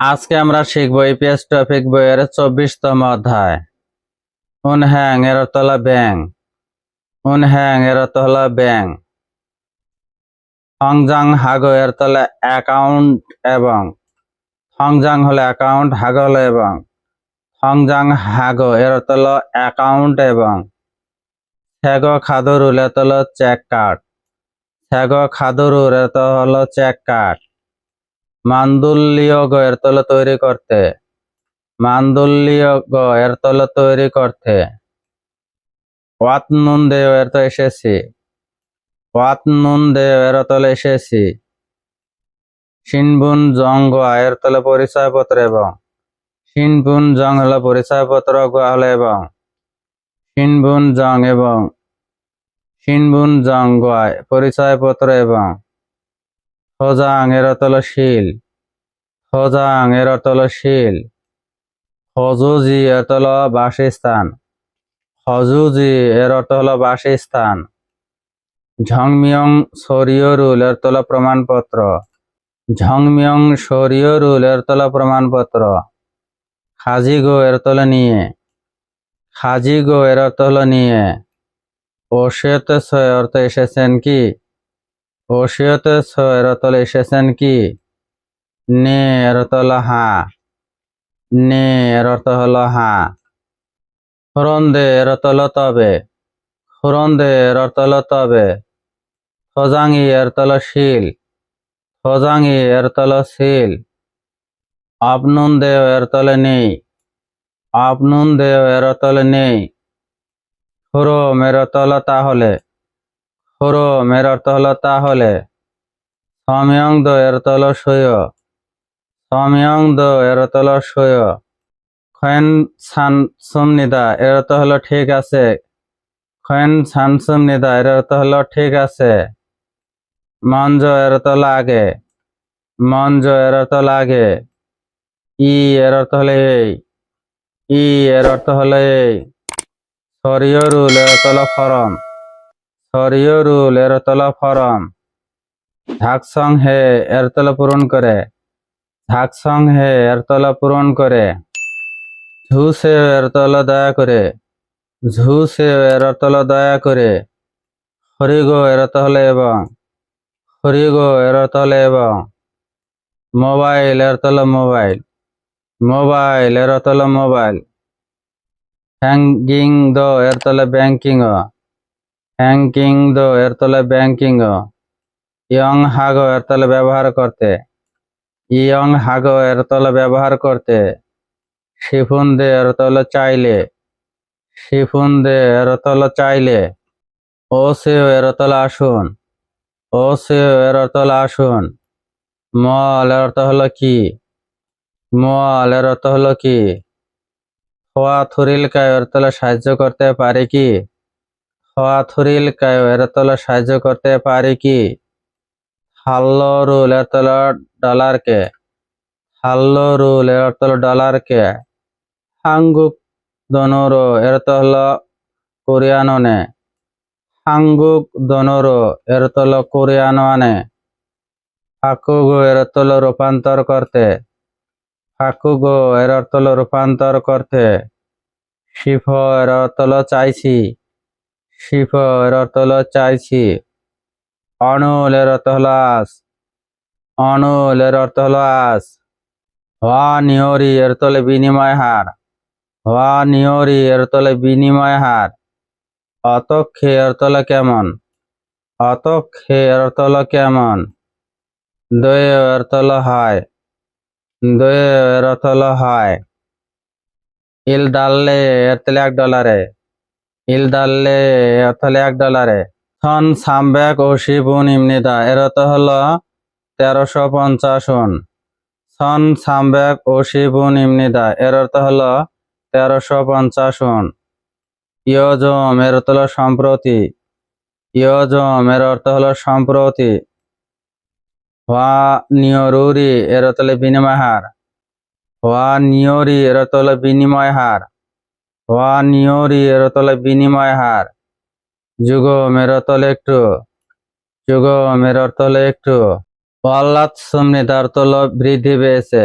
আজকে আমরা শিখব ইপিএস টপিক বইয়ের চব্বিশতম অধ্যায়। উনহ্যাং এর অর্থ হলো ব্যাং। উনহ্যাং এর হলো ব্যাং। থংজাং হাগো এর হলো অ্যাকাউন্ট এবং থংজাং হলো অ্যাকাউন্ট, হাগো হলো এবং থংজাং হাগো এর হলো অ্যাকাউন্ট এবং ছ্যাগো খাদরুল এর হলো চেক কার্ড। ছ্যাগো খাদরুল এর অর্থ হলো চেক কার্ড। মান্দুল্লীয় গ এর তলে তৈরি করতে। মান্দুল্লীয় গ এর তলে তৈরি করতে। ওয়াত নুন দেও এর তো এসেছি। ওয়াত নুন দেও এর তলে এসেছি। সিনবুন জং গোয়া এর তলে পরিচয়পত্র এবং সিনবুন জং হলো পরিচয়পত্র গোয়া হলো এবং সিনবুন জং এবং সিনবুন জং গোয়া পরিচয়পত্র এবং ফজাং এর অর্থ হলো শিল ফজাং এর অর্থ হলো শিল এর অর্থ হলো বাসস্থান হজুজি এর অর্থ হলো বাসস্থান ঝংমিয়ং শরীয়রুল এর হলো প্রমাণপত্র ঝংমিয়ং শরীয়রুল এর হলো প্রমাণপত্র খাজিগো এর হলো নিয়ে খাজিগো এর অর্থ হলো নিয়ে ওশেত অর্থ এসেছেন কি? ওসিয়তে এর তলে এসেছেন কি? নে এর অর্থ হলো হা। নে হলো হা। অর্থ হলো তবে। অর্থ হলো তবে। ফজাঙ্গি এর তল শিল। ফজাঙ্গি এর তল শিল। আপনুন দেও এর তলে নেই। আপনুন দেও এর তলে নেই। খরো মের তল তাহলে। খোরো মের অর্থ হলো তাহলে সময়ং দো এর অর্থ হলো সয় সময়ং দো এর অর্থ হলো সয় খয়েন সান সুমনিদা এর অর্থ হলো ঠিক আছে খয়েন সান সুমনিদা এর অর্থ হলো ঠিক আছে মঞ্জ এর হলো আগে মঞ্জ এর হলো আগে ই এর অর্থ হলো এই ই এর অর্থ হলো এই সরিয়রুল এর হলো ফরম সরিয়রুল এর তলা ফরম। ঝাকসং হে এর তলা পূরণ করে। ঝাকসং হে এর তলা পূরণ করে। ঝুসে এর তলা দয়া করে। ঝুসে এর তলা দয়া করে। হরিগো এর তলে এবং। হরিগো এর তলে এবং। মোবাইল এর তলা মোবাইল। মোবাইল এর তলা মোবাইল। হ্যাঙ্গিং দো এর তলে ব্যাংকিং হ্যাঙ্কিং দো এর তলে ব্যাংকিং ইয়ং হাগো এর তলে ব্যবহার করতে ইয়ং হাগো এর তলে ব্যবহার করতে শিফুন দে এর তলে চাইলে শিফুন দে এর তলে চাইলে ও সে এর তলে আসুন ও সে এর তলে আসুন মল এর অর্থ হলো কি মল এর অর্থ হলো কি খোয়া থুরিল কায় এর তলে সাহায্য করতে পারে কি খোয়া থুরিল কায় এর তলে সাহায্য করতে পারে কি? হাল্লো রুল এর তলে ডলার কে? হাল্লো রুল এর অর্থ হলো ডলার কে? হাঙ্গুক দনোরো এর অর্থ হলো কোরিয়ানো নে হাঙ্গুক দনোরো এর অর্থ হলো কোরিয়ানো আনে ফাকুগো এর অর্থ রূপান্তর করতে। ফাকুগো এর অর্থ রূপান্তর করতে। শিফ এর অর্থ চাইছি। শিফ এর অর্থ হলো চাইছি। অনুল এর অর্থ হলো আস। অনুল এর অর্থ হলো আস। হওয়া নিয়রি এর তলে বিনিময় হার। হওয়া নিয়রি এর তলে বিনিময় হার। অতক্ষে এর তলে কেমন? অতক্ষে এর তলে কেমন? দয়ে এর তলে হয়। দয়ে এর তলে হয়। ইল ডাললে এর তলে এক ডলারে। ইল ডাললে এর এক ডলারে। থন সামবেক ও শিবুন ইমনিদা এর অর্থ হলো তেরোশো পঞ্চাশ উন। সন সামবেক ও শিবুন ইমনিদা এর অর্থ হলো তেরোশো পঞ্চাশ উন। ইয়জম এর অর্থ হলো সম্প্রতি। ইয়জম, এর অর্থ হলো সম্প্রতি। হওয়া নিয়রুরি এর অর্থ বিনিময় হার। হওয়া নিয়রি এর অর্থ হলো বিনিময় হার। হওয়া নিয়রি এর অর্থ বিনিময় হার। যুগ মেরো তলে একটু, যুগ মেরো তলে একটু। ওয়াল্লাত সুমনি তার তল বৃদ্ধি পেয়েছে।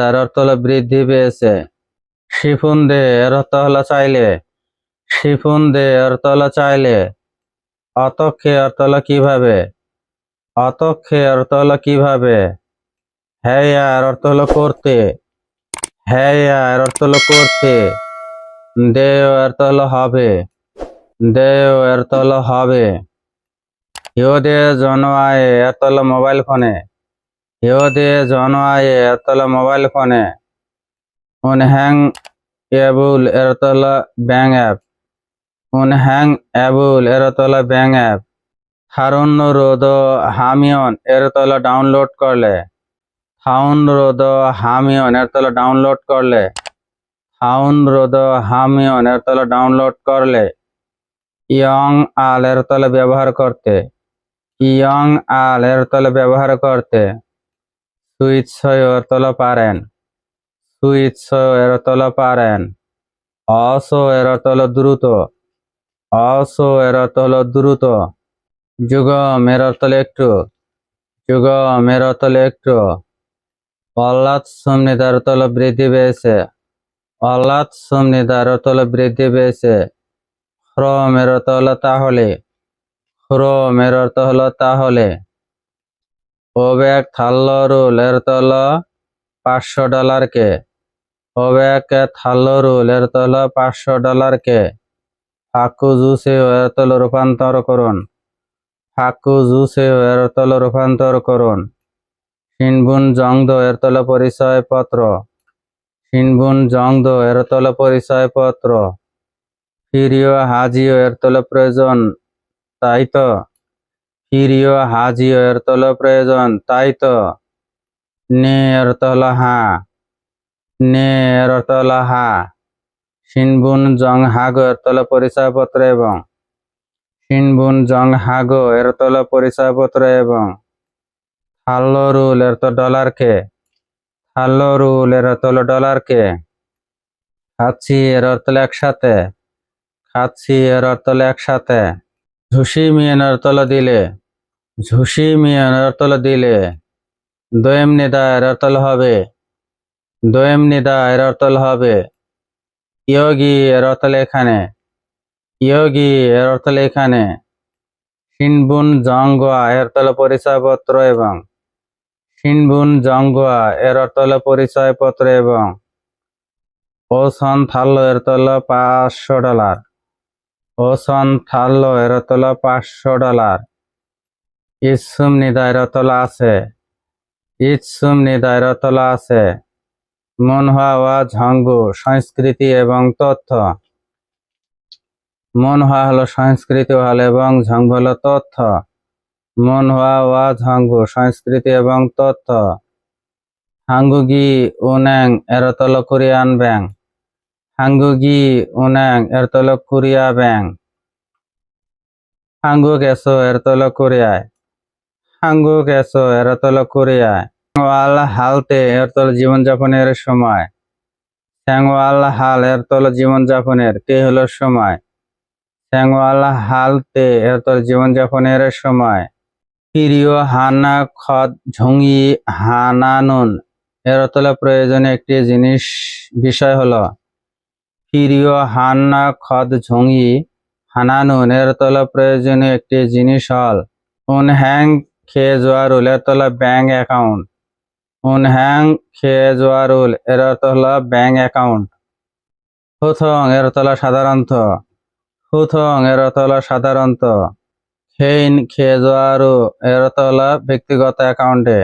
এর অর্থ হলো বৃদ্ধি পেয়েছে। শিফুন দে, এর অর্থ চাইলে। শিফুন দে, এর অর্থ চাইলে। অতক্ষে অর্থ হলো কীভাবে? অতক্ষে অর্থ হলো কীভাবে? হ্যাঁ এর অর্থ হলো করতে। হ্যাঁ এর অর্থ হলো দেও এর অর্থ হলো হবে। দেও অর্থ হলো হবে। ইহদে জনআয়ে এর অর্থ হলো মোবাইল ফোনে। ইহদে জনআয়ে এর অর্থ হলো মোবাইল ফোনে। উনহ্যাং এবুল এর অর্থ হলো ব্যাং অ্যাপ। উনহ্যাং এবুল এর অর্থ হলো ব্যাং অ্যাপ। থারুন রোদ হামিয়ন এর অর্থ হলো ডাউনলোড করলে। থাউন রোদ হামিয়ন এর অর্থ হলো ডাউনলোড করলে। থাউন রোদ হামিয়ন এর অর্থ হলো ডাউনলোড করলে। ইয়ং আল এর হলো ব্যবহার করতে। ইয়ং আল এর হলো ব্যবহার করতে। সুইচ অর্থ হলো পারেন। সুইচ এর হলো পারেন। অস এর হলো দ্রুত। অস এর হলো দ্রুত। যুগম এর অর্থ একটু। যুগম এর অর্থ একটু। অল্লাত সুমনিতার অর্থ হলো বৃদ্ধি পেয়েছে। অল্লাত সুমনিতার অর্থ হলো বৃদ্ধি পেয়েছে। হ্র অর্থ হলো তাহলে। হ্রম এর অর্থ হলো তাহলে। ওবেক থাল্লরুল এর হলো পাঁচশো ডলারকে। ওবেক থাল্লরুল এর হলো পাঁচশো ডলারকে। ফাকু জুসে এর হলো রূপান্তর করুন। ফাকু জুসে এর হলো রূপান্তর করুন। সিনবুন জংদ এর তল পরিচয়পত্র সিনবুন জংদ এর তল পরিচয়পত্র ফিরিও হাজিও এর তল প্রয়োজন, তাই তো? ফিরিও হাজিও এর তল প্রয়োজন, তাই তো? নে এর তল হা, নে এর তল হা। সিনবুন জং হাগো এর তল পরিচয়পত্র এবং, সিনবুন জং হাগো এর তল পরিচয়পত্র এবং থাল্লরুল এর তো ডলার কে ডলারকে। থাল্লরুল এর তো হলো ডলারকে। খাচ্ছি এর অর্থ একসাথে। খাচ্ছি এর অর্থ একসাথে। ঝুসি মিয়ান অর্থ দিলে। ঝুসি মিয়ান অর্থ হলো দিলে। দোয়েম নিদা এর অর্থ হবে। দোয়েম নিদা এর অর্থ হবে। ইয়োগি এর অর্থ হলো এখানে। ইয়োগি এর অর্থ হলো এখানে। সিনবুন জঙ্গা এর অর্থ হলো পরিচয়পত্র এবং সিনবুন জঙ্গা এর অর্থ হলো পরিচয়পত্র এবং ওসন থাল্লো এর হলো পাঁচশো ডলার। ওসন থাল্লো এর হলো পাঁচশো ডলার। ইসুম নিদা এর অর্থ হলো আছে। ইৎসুম নিদা এর অর্থ হলো আছে। মনহা ওয়া ঝঙ্গু, সংস্কৃতি এবং তথ্য। মনহা হলো সংস্কৃতি হলো এবং ঝঙ্গ হলো তথ্য। মনহা ওয়া ঝঙ্গু সংস্কৃতি এবং তথ্য হাঙ্গুগি উন্যাং এর তল কোরিয়ান ব্যাং হাঙ্গুগি উন্যাং এর তল কোরিয়া ব্যাং হাঙ্গু গেসো এর তল কোরিয়ায়। হাঙ্গু গেসো এর তল কোরিয়ায়। ওয়াল হালতে, এর তল জীবনযাপনের সময়। স্যাংওয়াল হাল, এর তল জীবনযাপনের তে হলো সময়? স্যাংওয়াল হালতে, এর তল জীবনযাপনের সময়। প্রিয় হানা খদ ঝঙ্গি হানানুন এর অর্থ হলো প্রয়োজনে একটি জিনিস। বিষয় হলো প্রিয় হান্না খদ ঝঙ্গি হানানুন এর হলো প্রয়োজনীয় একটি জিনিস হল, উন হ্যাং খেয়ে জোয়ারুল এর হলো ব্যাংক অ্যাকাউন্ট। উন হ্যাং খেয়ে জোয়ারুল এর হলো ব্যাংক অ্যাকাউন্ট। হুথং, এর হলো সাধারণত। হুথং, এর হলো সাধারণত। হেইন খেজোয়ারো এর অর্থ হলো ব্যক্তিগত অ্যাকাউন্টে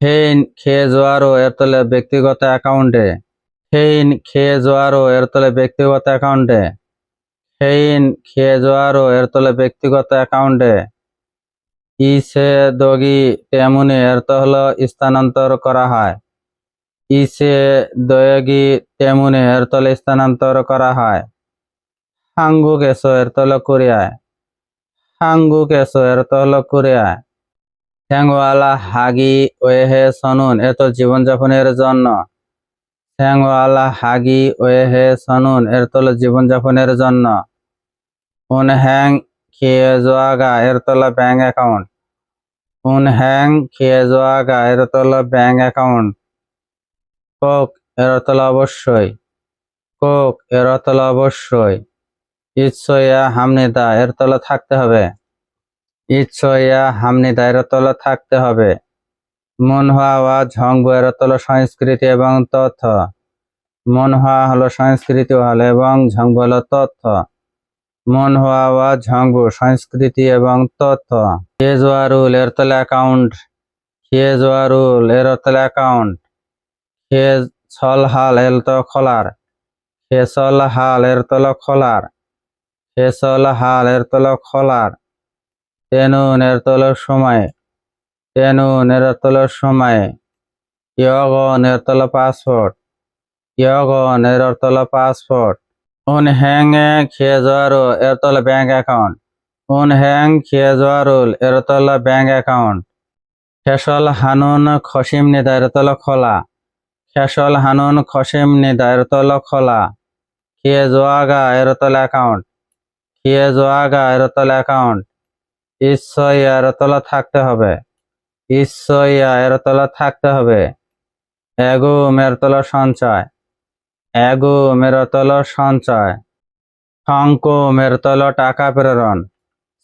হেইন খেজোয়ারো এর তলে ব্যক্তিগত অ্যাকাউন্টে হেইন খেজোয়ারো এর তলে ব্যক্তিগত অ্যাকাউন্টে হেইন খেজোয়ারো এর তলে ব্যক্তিগত অ্যাকাউন্টে ইসে দগি তেমনি এর তো হলো স্থানান্তর করা হয় ইসে দয়গি তেমনি এর তলে স্থানান্তর করা হয় হাঙ্গু গেছো এর তলে কোরিয়ায় 한국 এসো এর তো হলো কোরিয়া স্যাংওয়ালা হাগি ওয়েহে সনুন এত জীবনযাপনের জন্য। স্যাংওয়ালা হাগি ওয়েহে সনুন, এর তো জীবনযাপনের জন্য। উন হ্যাং খেয়ে জোয়াগা এর তো হলো ব্যাংক অ্যাকাউন্ট। উন হ্যাং খেয়ে জোয়াগা এর তো হলো ব্যাংক অ্যাকাউন্ট। কোক, এর হলো অবশ্যই। কোক, এর হলো অবশ্যই। ইচ্ছয়া হামনিদা এর তলে থাকতে হবে। ইচ্ছয়া হামনিদা এর তলে থাকতে হবে। মনহা ওয়া ঝংবু এর হলো সংস্কৃতি এবং তথ্য। মনহা হলো সংস্কৃতি হলো এবং ঝংবু হলো তথ্য। মন মনহা ওয়া ঝংবু সংস্কৃতি এবং তথ্য। খেজওয়ারুল এর তলে অ্যাকাউন্ট খেজওয়ারুল এর হলো অ্যাকাউন্ট খেজ ছল হাল এর তো খোলার। খেসল হাল এর তল খোলার। খেসল হাল এর তল খোলার তেনুন এর তল সময় তেনুন এর তল সময় ইয়গন এর তল পাসপোর্ট ইয়গন এর তল পাসপোর্ট। উন হ্যাং খেজোয়ারো এর তল ব্যাংক অ্যাকাউন্ট। উন হ্যাং খেজোয়ারুল এর তল ব্যাংক অ্যাকাউন্ট। খেসল হানুন খসিম নিদা এর তল খোলা, খেসল হানুন খসিম নিদা এর তল খোলা খিয়ে জোয়াগা এর তল অ্যাকাউন্ট। খিয়ে জোয়াগা এর তল অ্যাকাউন্ট ঈশ্বইয়া এর তল থাকতে হবে। ঈশ্বইয়া এর তল থাকতে হবে। এগো মের তল সঞ্চয়। এগো মের তল সঞ্চয়। শঙ্ক মের তল টাকা প্রেরণ।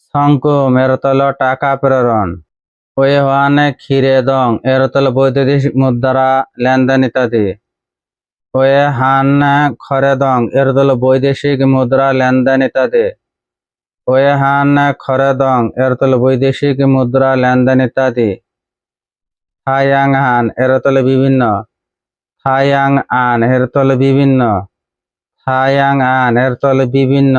শঙ্ক মের তল টাকা প্রেরণ। ওয়ে ওয়ানে ক্ষীরে দং এর তল বৈদ্যুতিক মুদ্রা, লেনদেন ইত্যাদি। ওয়ে হান খরে দং এর তল বৈদেশিক মুদ্রা, লেনদেন ইত্যাদি। ওয়ে হান খরে দং এর তল বৈদেশিক মুদ্রা, লেনদেন ইত্যাদি। থায়াং হান এর তলে বিভিন্ন। থায়াং আন এর তলে বিভিন্ন। থায়াং আন এর তলে বিভিন্ন।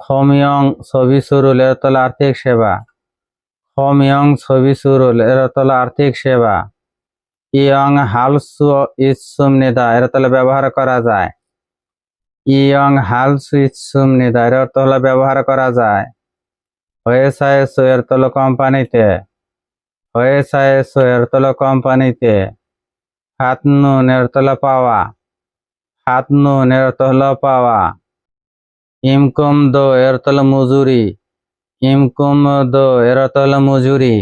খমিয়ং, ছবি সুরুল, এর তলে আর্থিক সেবা। খমিয়ং, ছবি সুরুল, এর তলে আর্থিক সেবা। ইয়ং হালসু ইসুম নিদা, এর তলে ব্যবহার করা যায়। ইয়ং হালসু ইসুম নিদা এর অর্থ হলো ব্যবহার করা যায়। ওয়েসাইসো এর তলে কোম্পানিতে। ওয়েসাইসো এর তলে কোম্পানিতে। হাতনুন এর তলে পাওয়া। হাতনুন অর্থ হলো পাওয়া। ইমকুম দো এর তলে মজুরি। ইমকুম দো এর হলো মজুরি।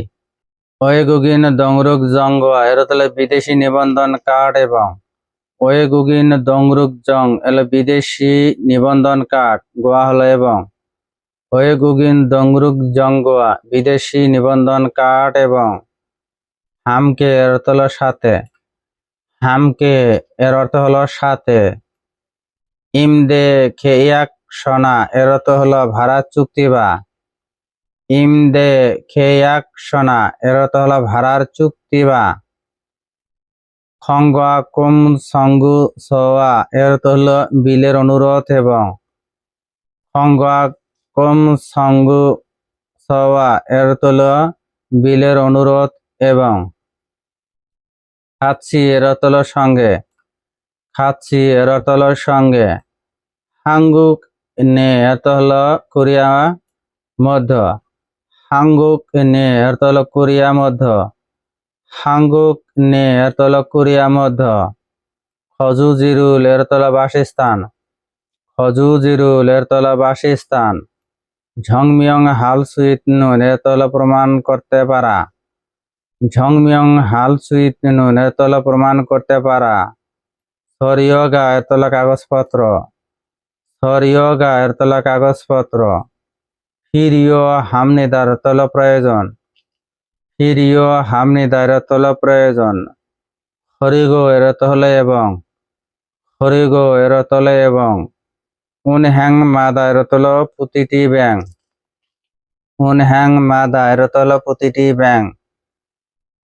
ওয়েগুগিন দংরুক জঙ্গোয়া এর তলে বিদেশি নিবন্ধন কার্ড এবং ওয়েগুগিন দংরুক জং, এল বিদেশি নিবন্ধন কার্ড গোয়া হলো এবং। ওয়েগুগিন দংরুক গোয়া, বিদেশি নিবন্ধন কার্ড এবং। হামকে এর অর্থ হলো সাথে। হামকে এর অর্থ হলো সাথে। ইমদে খেয়াক সোনা, এর অর্থ হলো ভাড়া চুক্তি বা। ইমদে খেয়াক সোনা, এর অর্থ হলো ভাড়ার চুক্তি বা। খঙ্গা কুম সঙ্গু সোয়া এর অর্থ হলো বিলের অনুরোধ এবং। খঙ্গা কুম সঙ্গু সোয়া এর অর্থ হলো বিলের অনুরোধ এবং। খাচ্ছি, এর অর্থ সঙ্গে। খাচ্ছি, এর অর্থ সঙ্গে। হাঙ্গুক নে এত হলো কোরিয়া মধ্য। হাঙ্গুক নে এত হলো কোরিয়া মধ্য। হাঙ্গুক নে এত হলো কোরিয়া মধ্য। খজুজিরুল এর তলা বাসস্থান। খজুজিরুল এর তলা বাসস্থান। ঝংমিয়ং হাল সুইত নুন এর তলা প্রমাণ করতে পারা। ঝংমিয়ং হাল সুইত নুন এর তলা প্রমাণ করতে পারা। সরিয়গা এর তলা কাগজপত্র। সরিয়গা এর তলা কাগজপত্র। ফিরিও হামনিদার তল প্রয়োজন। ফিরিও হামনিদার তল প্রয়োজন। হরিগো এর তলে এবং হরিগো এর তলে এবং উন হ্যাং মাদা এর তল প্রতিটি ব্যাং উন হ্যাং মাদা এর তল প্রতিটি ব্যাং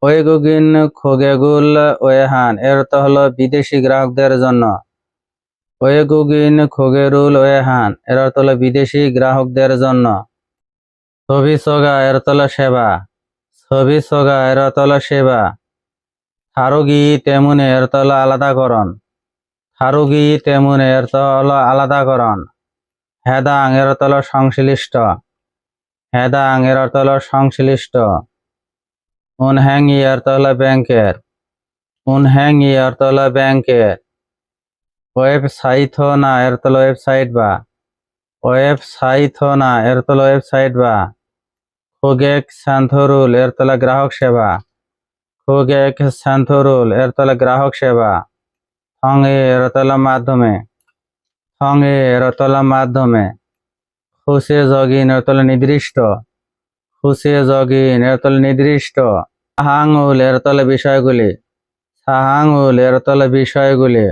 ওয়েগুগিন খোগেগুল ওয়েহান, এর হলো বিদেশি গ্রাহকদের জন্য। ওয়েগুগিন খোগেরুল ওয়েহান, এর অর্থ বিদেশি গ্রাহকদের জন্য। সগা, এর তল সেবা। ছবি সগা এর তল সেবা থারুগি তেমুনে এর তল আলাদাকরণ থারুগি তেমুনে এর তল আলাদাকরণ হেদাং তল সংশ্লিষ্ট। হেদাং এর তল সংশ্লিষ্ট। উনহ্যাং এর তল ব্যাংকের উনহ্যাং এর তল ব্যাংকের ওয়েবসাইট না এর তল ওয়েবসাইট বা। ওয়েবসাইট না এর তল ওয়েবসাইট বা। খোগেক সান্থরুল এর তলা গ্রাহক সেবা হুগেক সেন্থরুল এর তলে গ্রাহক সেবা থং এ এর তলে মাধ্যমে থং এ এর তলে মাধ্যমে খুশে জগিন এর তলে নির্দিষ্ট খুশে জগিন এর তলে নির্দিষ্ট সাহাঙুল এর তলে বিষয়গুলি সাহাঙুল এর তলে বিষয়গুলি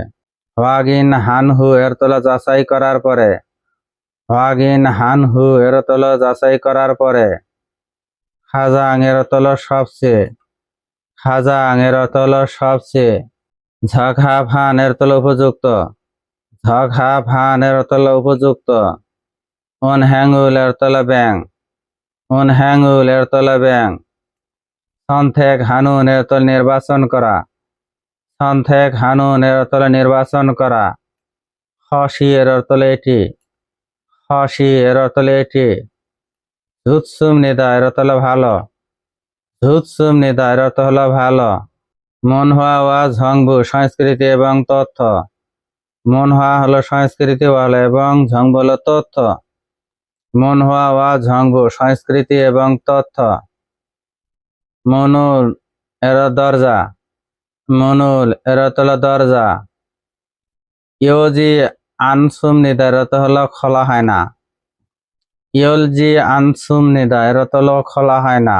হোয়াগিন হানহু এর তলে যাচাই করার পরে হোয়াগিন হানহু এর তলে যাচাই করার পরে খাজাং আঙের তলে সবচেয়ে খাজা আঙের তলে সবচেয়ে ঝঘা ফান এর তলে উপযুক্ত ঝঘা ফান এর তলে উপযুক্ত। অন হ্যাঙ্গুল এর তলে ব্যাং অন হ্যাঙ্গুল এর তলে ব্যাং। সন্থেক হানুনের তল নির্বাচন করা, সন্থেক হানুন এর তলে নির্বাচন করা। হসি এর তলে এটি হসি এর তলে এটি। ঝুৎসুম নিদা এর তলে ভালো। ঝুৎসুম নিদা এর অর্থ হলো ভালো। মনহোয়া ওয়া ঝংবু সংস্কৃতি এবং তথ্য। মনহোয়া হলো সংস্কৃতি ভালো এবং ঝংবু হলো তথ্য। মনহোয়া ওয়া ঝংবু সংস্কৃতি এবং তথ্য। মনুল এর দরজা। মনুল এর তলে দরজা। ইয়োজি আনসুম নিদা এর অর্থ হলো, খোলা হয় না। ইয়োলজি আনসুম নিদা, এর খোলা হয় না।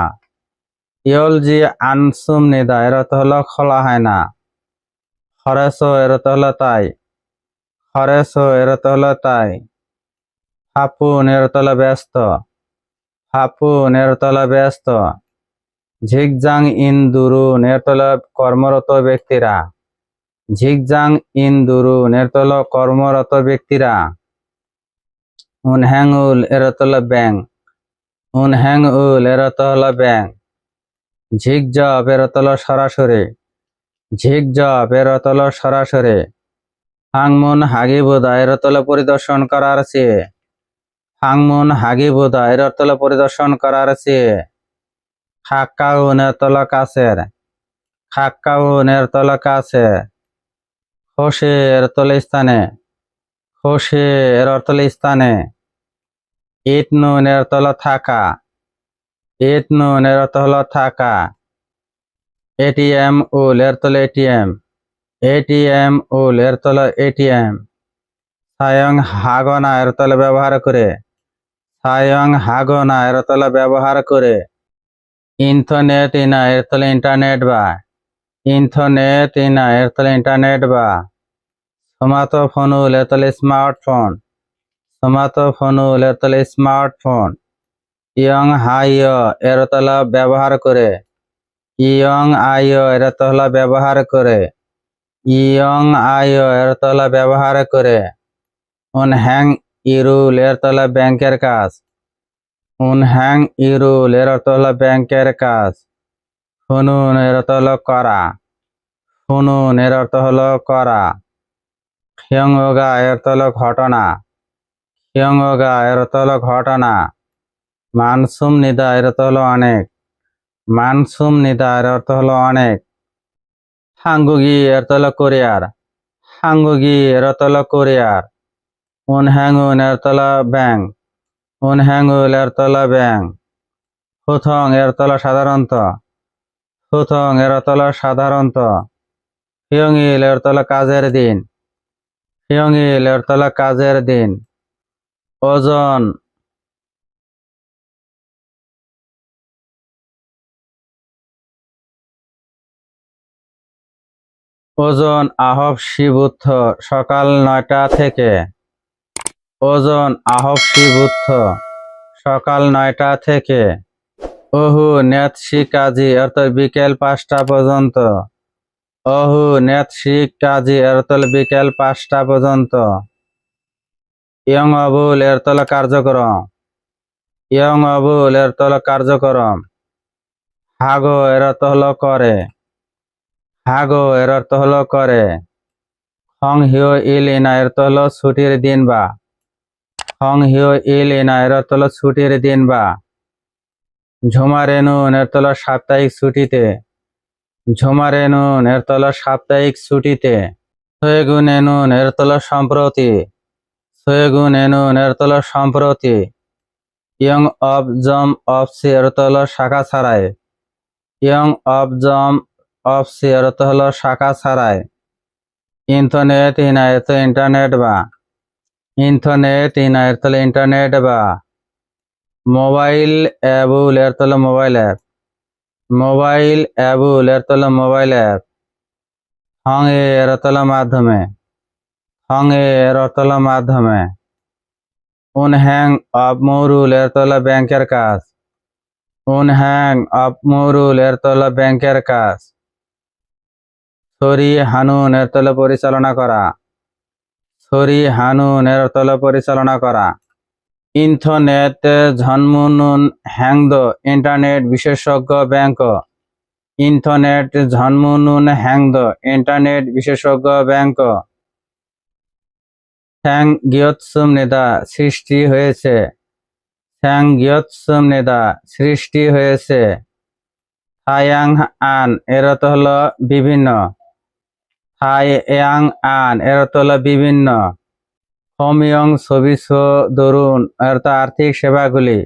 ইয়লজি আনসুম নিদা, এর খোলা হয় না। হরেসো এর অর্থ হলো তাই। হরেসো এর অর্থ হলো তাই। হাপুন, এর ব্যস্ত। হাপুন, এর ব্যস্ত। ঝিকজাং ইন দুরুন, এর কর্মরত ব্যক্তিরা। ঝিকজাং ইন দুরুন, এর কর্মরত ব্যক্তিরা। উনহ্যাংউল এর অর্থ হলো ব্যাং উনহ্যাংউল এর অর্থ হলো ব্যাং ঝিকজব এর অর্থ হলো সরাসরি ঝিকজব এর অর্থ হলো সরাসরি হাংমুন হাগিবোদা এর অর্থ হলো পরিদর্শন করার চেয়ে হাংমুন হাগিবোদা এর অর্থ হলো পরিদর্শন করার চেয়ে খাক্কাউন এর তল কাছের খাক্কাউন এর তল কাছে হোসে এর তলে স্থানে হোসে এর অর্থ হলো স্থানে ইট নুন এর তল থাকা ইট নুন এর অর্থ থাকা। এটিএম উল এর তলে এটিএম এটিএম উল এর তলে এটিএম। সায়ং হাগনা এর তলে ব্যবহার করে সায়ং হাগনা এর তলে ব্যবহার করে। ইন্টারনেট ইনা এর তলে ইন্টারনেট বা ইন্টারনেট ইনা এর তলে ইন্টারনেট বা। সমাতো ফোনুল এর তলে স্মার্টফোন। সমাতো ফোনুল এর তলে স্মার্টফোন। ইয়ং হাইয় এর তলা ব্যবহার করে। ইয়ং আইয় এর তলা ব্যবহার করে। ইয়ং আইয় এর তলা ব্যবহার করে। উন হ্যাং ইরুল, এর তলা ব্যাংকের কাজ। উন হ্যাং ইরুল, এর অর্থ হলো ব্যাংকের কাজ। ফুনুন এর অর্থ হলো করা। ফুনুন এর অর্থ হলো করা। খিয়ংগা এর অর্থ হলো ঘটনা। খিয়ংগা এর অর্থ ঘটনা। মানসুম নিদা এর অর্থ হলো অনেক। মানসুম নিদা এর অর্থ হলো অনেক। হাঙ্গুগি এর অর্থ কোরিয়ার। হাঙ্গুগি এর অর্থ হলো কোরিয়ার। উন হ্যাঙ্গুন এর অর্থ হলো ব্যাংক উন হ্যাঙ্গুল এর তলা ব্যাং। হুথং এর সাধারণত। হুথং এর সাধারণত। হিয়ংইল এর তলা কাজের দিন। হিয়ংইল এর তলা কাজের দিন। ওজন। ওজন আহব শিবুত্থ সকাল নয়টা থেকে। ওজন আহব শিবুদ্ধ সকাল নয়টা থেকে। ওহু নেতশি কাজী, অর্থাৎ বিকেল পাঁচটা পর্যন্ত। ওহু নেতশি কাজী, অর্থাৎ বিকেল পাঁচটা পর্যন্ত। ইয়ং অবুল এর তল কার্যক্রম। ইয়ং অবুল এর তল কার্যক্রম। হাগো এর অর্থ হলো করে। হাগো এর অর্থ হলো করে। হং হিও ইল ইনা এর অর্থ হলো ছুটির দিন বা। হং হিও ইল ইনা এর অর্থ হলো ছুটির দিন বা। ঝুমারেনুন এর তল সাপ্তাহিক ছুটিতে। ঝুমারেনুন এর তল সাপ্তাহিক ছুটিতে। সয়েগুন এনুন এর তল সম্প্রতি। সয়েগুন এনুন এর তল সম্প্রতি। ইয়ং অফ জম অফ সি এর তল শাখা ছাড়াই। ইয়ং অফ জম অর্থ হলো শাখা ছাড়ায় ইন্টারনেট ইনা এর তো ইন্টারনেট বা। ইন্টারনেট ইনা এর তো ইন্টারনেট বা। মোবাইল অ্যাবুল এর তো মোবাইল অ্যাপ। মোবাইল অ্যাবুল এর তো মোবাইল অ্যাপ। হং এর অর্থ মাধ্যমে। হং এর মাধ্যমে। উনহ্যাং অফ মরুল এর তো হলো ব্যাংকের কাজ। উনহ্যাং অফ মরুল এর তো হলো ব্যাংকের কাজ। সরি হানুন এর তলে পরিচালনা করা। সরি হানুন এর তলে পরিচালনা করা। ইন্টারনেট ঝনমুনুন হ্যাংদ ইন্টারনেট বিশেষজ্ঞ ব্যাংক। ইন্টারনেট ঝনমুনুন হ্যাংদ ইন্টারনেট বিশেষজ্ঞ ব্যাংক। থ্যাং গিয়ৎসুম নেদা সৃষ্টি হয়েছে। থ্যাং গিয়ৎসুম নেদা সৃষ্টি হয়েছে। থায়াং আন এর অর্থ হলো বিভিন্ন। থাই ইয়াং আন এর হলো বিভিন্ন। হোমিয়ং সবিস দরুন এর অর্থ আর্থিক সেবাগুলি।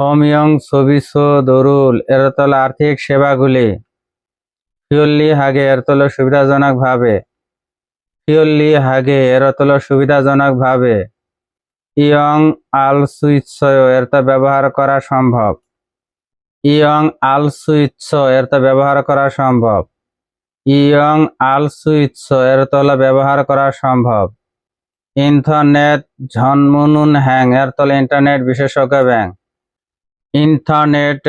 হোমিয়ং সবিস দরুল এর অর্থ হলো আর্থিক সেবাগুলি। ফিওল্লি হাগে এর অর্থ হলো সুবিধাজনক ভাবে হাগে এর অর্থ হলো সুবিধাজনক ভাবে। ইয়ং আল সুইৎসয় এর তো ব্যবহার করা সম্ভব। ইয়ং আল সুইৎস এর তো ব্যবহার করা সম্ভব। ইয়ং আল সুইৎস এর তো হলো ব্যবহার করা সম্ভব। ইন্টারনেট ঝনমুনুন হ্যাং এর তলে ইন্টারনেট বিশেষজ্ঞ ব্যাংক ইন্টারনেট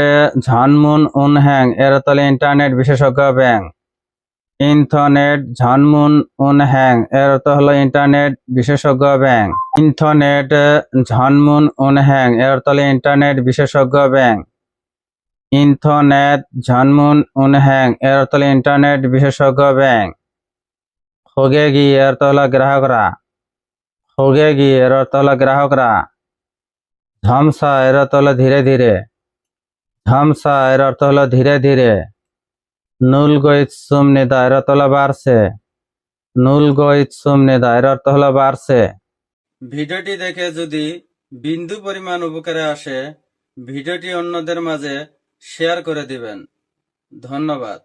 ঝনমুন উন হ্যাং এর তলে ইন্টারনেট বিশেষজ্ঞ ব্যাংক ইন্টারনেট ঝনমুন উন হ্যাং এর অর্থ হলো ইন্টারনেট বিশেষজ্ঞ ব্যাংক। ইন্থনেট ঝনমুন উন হ্যাং এর অর্থ হলো ইন্টারনেট বিশেষজ্ঞ ব্যাংক। ইন্টারনেট ঝনমুন উন হ্যাং এর অর্থ হলো ইন্টারনেট বিশেষজ্ঞ ব্যাংক। হোগে গি এর অর্থ হলো গ্রাহকরা। হোগে গি এর অর্থ হলো গ্রাহকরা। ঝমসা এর অর্থ হলো ধীরে ধীরে। ঝমসা এর অর্থ হলো ধীরে ধীরে। নুল গৈত সুমনে দায়রা তলা বাড়ছে। নুল গয়িত সুমনে দায়রা তলা বাড়ছে। ভিডিওটি দেখে যদি বিন্দু পরিমাণ উপকারে আসে, ভিডিওটি অন্যদের মাঝে শেয়ার করে দিবেন। ধন্যবাদ।